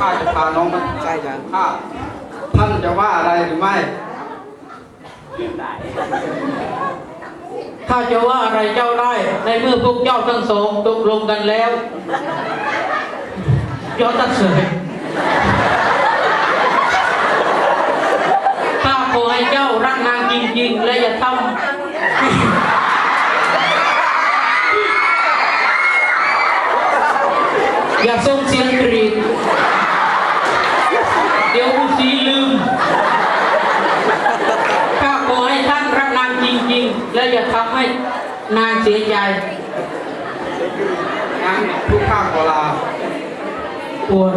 ข้าจะพาน้องมาใช่ครับฆ่าท่านจะว่าอะไรหรือไม่ถ้าจะว่าอะไรเจ้าได้ ในเมื่อพวกเจ้าทั้งสองตกลงกันแล้วยอดตัดเสยข้าขอให้เจ้ารักนางจริงๆ และอย่าทำ อย่าส่งเสียงกรีดเดี๋ยวผู้สีลืม ข้าขอให้ท่านรักนางจริงๆ และอย่าทำให้นางเสียใจงั้นทุกข้าขอลาควร